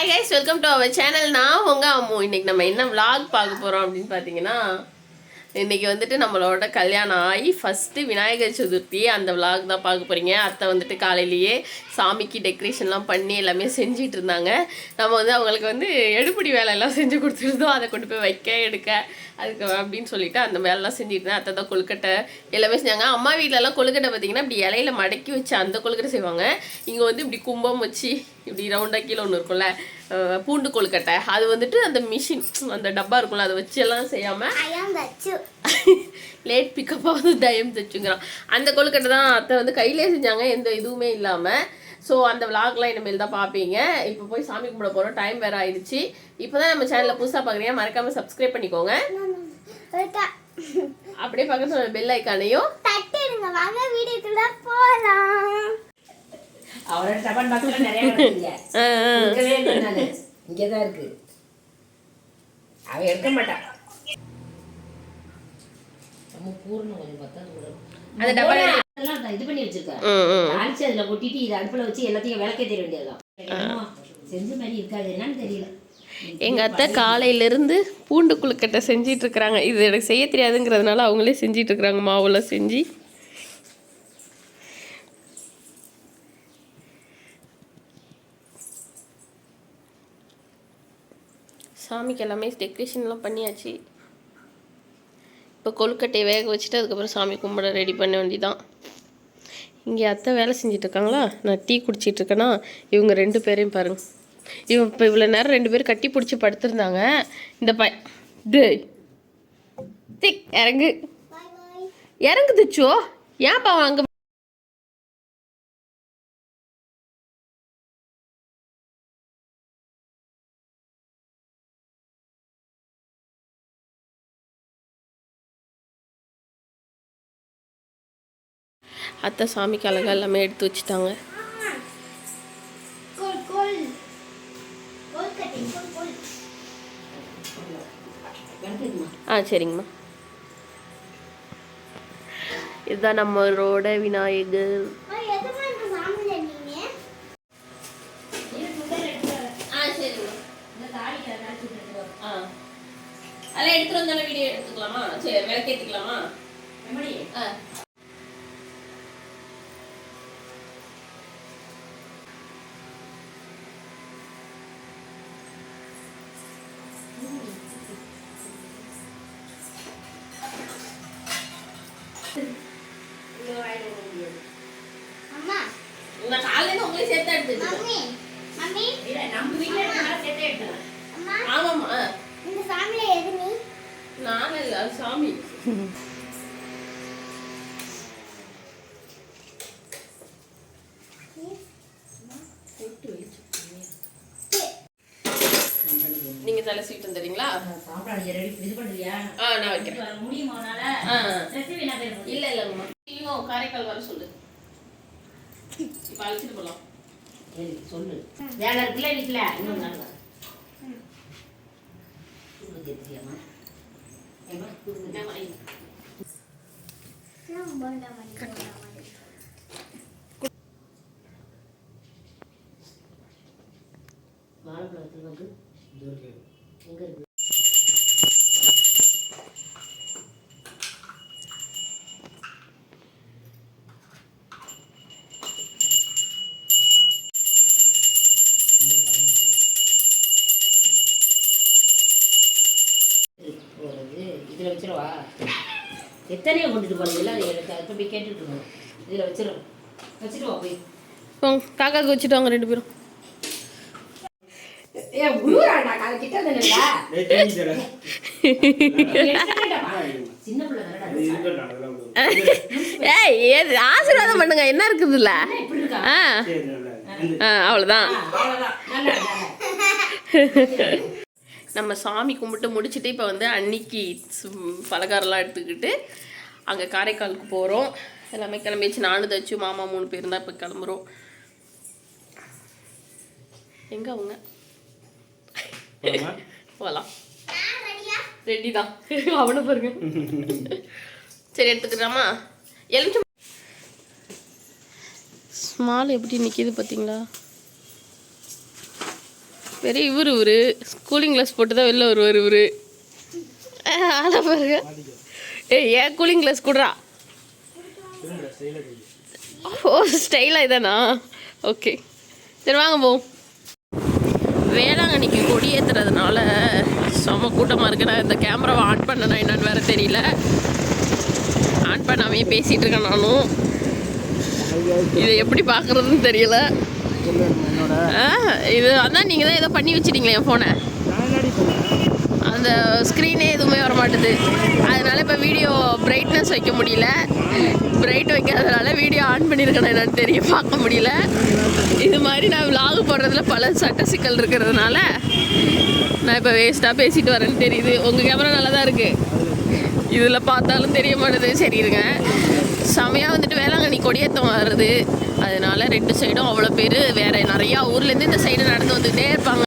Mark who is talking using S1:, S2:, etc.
S1: Hi guys welcome to our channel நான் உங்க அம்மு. இன்னைக்கு நம்ம என்ன விலாக் பார்க்க போகிறோம் அப்படின்னு பார்த்தீங்கன்னா இன்னைக்கு வந்துட்டு நம்மளோட கல்யாணம் ஆகி ஃபஸ்ட்டு விநாயகர் சதுர்த்தி அந்த விலாக் தான் பார்க்க போகிறீங்க அத்தை வந்துட்டு காலையிலேயே சாமிக்கு டெக்கரேஷன்லாம் பண்ணி எல்லாமே செஞ்சிட்டு இருந்தாங்க. நம்ம வந்து அவங்களுக்கு வந்து எடுப்படி வேலையெல்லாம் செஞ்சு கொடுத்துருந்தோம். அதை கொண்டு போய் வைக்க எடுக்க அதுக்கு அப்படின்னு சொல்லிட்டு அந்த வேலைலாம் செஞ்சுட்டு இருந்தேன். அத்தை தான் கொழுக்கட்டை எல்லாமே செஞ்சாங்க. அம்மா வீட்டிலலாம் கொழுக்கட்டை பார்த்தீங்கன்னா இப்படி இலையில மடக்கி வச்சு அந்த கொழுக்கட்டை செய்வாங்க. இங்கே வந்து இப்படி கும்பம் வச்சு இப்படி ரவுண்டாக கீழே ஒன்று இருக்கும்ல பூண்டு கொழுக்கட்டை. அது வந்துட்டு அந்த மிஷின் அந்த டப்பா இருக்கும்ல அதை வச்சு எல்லாம் செய்யாமல். லேட் பிக்கப்பாக வந்து தயம் தச்சுங்கிறான். அந்த கொழுக்கட்டை தான் அத்தை வந்து கையிலே செஞ்சாங்க எந்த இதுவுமே இல்லாமல் ஸோ அந்த விளாக்லாம் இனிமேல் தான் பார்ப்பீங்க. இப்போ போய் சாமி கும்பிட போகிறோம் டைம் வேறு ஆயிடுச்சு. இப்போ தான் நம்ம சேனலில் புதுசாக பார்க்குறீங்க மறக்காமல் சப்ஸ்கிரைப் பண்ணிக்கோங்க. அப்படியே பக்கத்தில் பெல் ஐக்கானையும்
S2: தட்டிடுங்க வாங்க வீடியோக்குள்ள போலாம்.
S3: அவரோட டபன் பாக்ஸ்ல நிறைய இங்கே தான் இருக்கு. அவ எடுக்க மாட்டா நம்ம பூர்ணம் கொஞ்சம் பத்தாது கூட
S1: அந்த டப்பால
S3: எல்லாம் நான் இது பண்ணி வச்சிருக்கேன் தாளிச்சு அதுல கொட்டிட்டு இதை அடுப்புல வச்சு எல்லாத்தையும் விளக்கே தெரிய வேண்டியதுதான். செஞ்ச மாதிரி இருக்காது என்னன்னு தெரியல.
S1: எங்கள் அத்தை காலையிலேருந்து பூண்டு கொழுக்கட்டை செஞ்சிட்டு இருக்கிறாங்க. இது எனக்கு செய்ய தெரியாதுங்கிறதுனால அவங்களே செஞ்சிட்டு இருக்கிறாங்க. மாவுல செஞ்சு சாமிக்கு எல்லாமே டெக்கரேஷன்லாம் பண்ணியாச்சு. இப்போ கொழுக்கட்டையை வேக வச்சுட்டு அதுக்கப்புறம் சாமி கும்பிட ரெடி பண்ண வேண்டியதான் இங்கே அத்தை வேலை செஞ்சுட்டு இருக்காங்களா? நான் டீ குடிச்சிட்டு இருக்கேனா? இவங்க ரெண்டு பேரையும் பாருங்க. இவன் இப்போ இவ்வளோ நேரம் ரெண்டு பேரும் கட்டி பிடிச்சி படுத்திருந்தாங்க. இந்த பை டேய். திக் இறங்கு.
S2: பாய் பாய்
S1: இறங்கு திச்சோ ஏன்ப்பா அங்கே அத்தை சாமிக்கு அழகா எல்லாமே எடுத்து வச்சுட்டாங்க. ஆ சரிங்கம்மா. இதுதான் நம்மளோட விநாயகர். அதெல்லாம் எடுத்துட்டு வந்தாலும் வீடியோ எடுத்துக்கலாமா? சரி விளக்கேற்றிக்கலாமா ஆ.
S2: அம்மா.
S1: நான் காலையில உங்களே சேர்த்து
S2: மம்மி மம்மி.
S3: இல்ல நம்ம வீட்டுல இருக்கனால சேர்த்தே
S2: அம்மா.
S1: ஆமாம்மா.
S2: இந்த சாமில எது நீ?
S1: நான் இல்லை அது சாமி. நீங்க தலை சீட்டு வந்துடுறீங்களா
S3: சாப்பிடாது ரெடி இது பண்றியா?
S1: ஆ நான் வைக்கிறேன். இல்ல நீயும் காரைக்கால் வர சொல்லு. இப்போ அழைச்சிட்டு போகலாம்
S3: சரி சொல்லு. வேலை இருக்குல்ல வீட்டுல இன்னும் வாழைப்பழத்தில் வந்து எங்க இருக்கு. இதில் வச்சிருவா எத்தனையோ கொண்டுட்டு போனீங்களா எனக்கு அதை போய் கேட்டுட்டு இருக்கணும் இதில் வச்சிரும் வச்சிருவா போய்
S1: காக்காக்கு வச்சுட்டு வாங்க ரெண்டு பேரும். ஆசீர்வாதம் பண்ணுங்க என்ன இருக்குதுல்ல? அவ்வளோதான் நம்ம சாமி கும்பிட்டு முடிச்சுட்டு இப்போ வந்து அன்னைக்கு பலகாரம்லாம் எடுத்துக்கிட்டு அங்கே காரைக்காலுக்கு போகிறோம் எல்லாமே கிளம்பிச்சு நானும் தச்சு மாமா மூணு பேர் தான் இப்போ கிளம்புறோம். எங்கே அவங்க? போகலாம் ரெடி தான் அவனை பாருங்க. சரி எடுத்துக்கலாமா எலுமிச்சம் ஸ்மால் எப்படி நிற்கிது பார்த்தீங்களா பெரிய இவர் இவரு. கூலிங் கிளாஸ் போட்டு தான் வெளில வருவார் இவரு. ஆளை பாருங்க. ஏய் ஏன் கூலிங் கிளாஸ் கூடுறா? ஓ ஸ்டைலாக இதானா? ஓகே சரி வாங்க போவோம். வேளாங்கண்ணிக்கு கொடியேற்றுறதுனால செம்ம செம கூட்டமாக இருக்கு. நான் இந்த கேமராவை ஆன் பண்ணனா என்னன்னு வேறு தெரியல. ஆன் பண்ணாமே பேசிகிட்டு இருக்கேன் நானும். இதை எப்படி பார்க்குறதுன்னு தெரியல. ஆ இது அதான் நீங்கள் தான் ஏதோ பண்ணி வச்சிட்டீங்களே என் ஃபோனை அந்த ஸ்க்ரீனே எதுவுமே வர மாட்டுது அதனால இப்போ வீடியோ பிரைட்னஸ் வைக்க முடியல. பிரைட் வைக்காதனால வீடியோ ஆன் பண்ணியிருக்கேன் என்னன்னு தெரிய பார்க்க முடியல. இது மாதிரி நான் vlog போடுறதுல பல சட்ட சிக்கல் இருக்கிறதுனால நான் இப்போ வேஸ்ட்டாக பேசிட்டு வரேன்னு தெரியுது. உங்கள் கேமரா நல்லா தான் இருக்குது இதில் பார்த்தாலும் தெரிய மாட்டேது. சரி இருங்க. செமையாக வந்துட்டு வேளாங்கண்ணி கொடியேற்றம் வருது அதனால ரெண்டு சைடும் அவ்வளோ பேர் வேறு நிறையா ஊர்லேருந்து இந்த சைடு நடந்து வந்துகிட்டே இருப்பாங்க.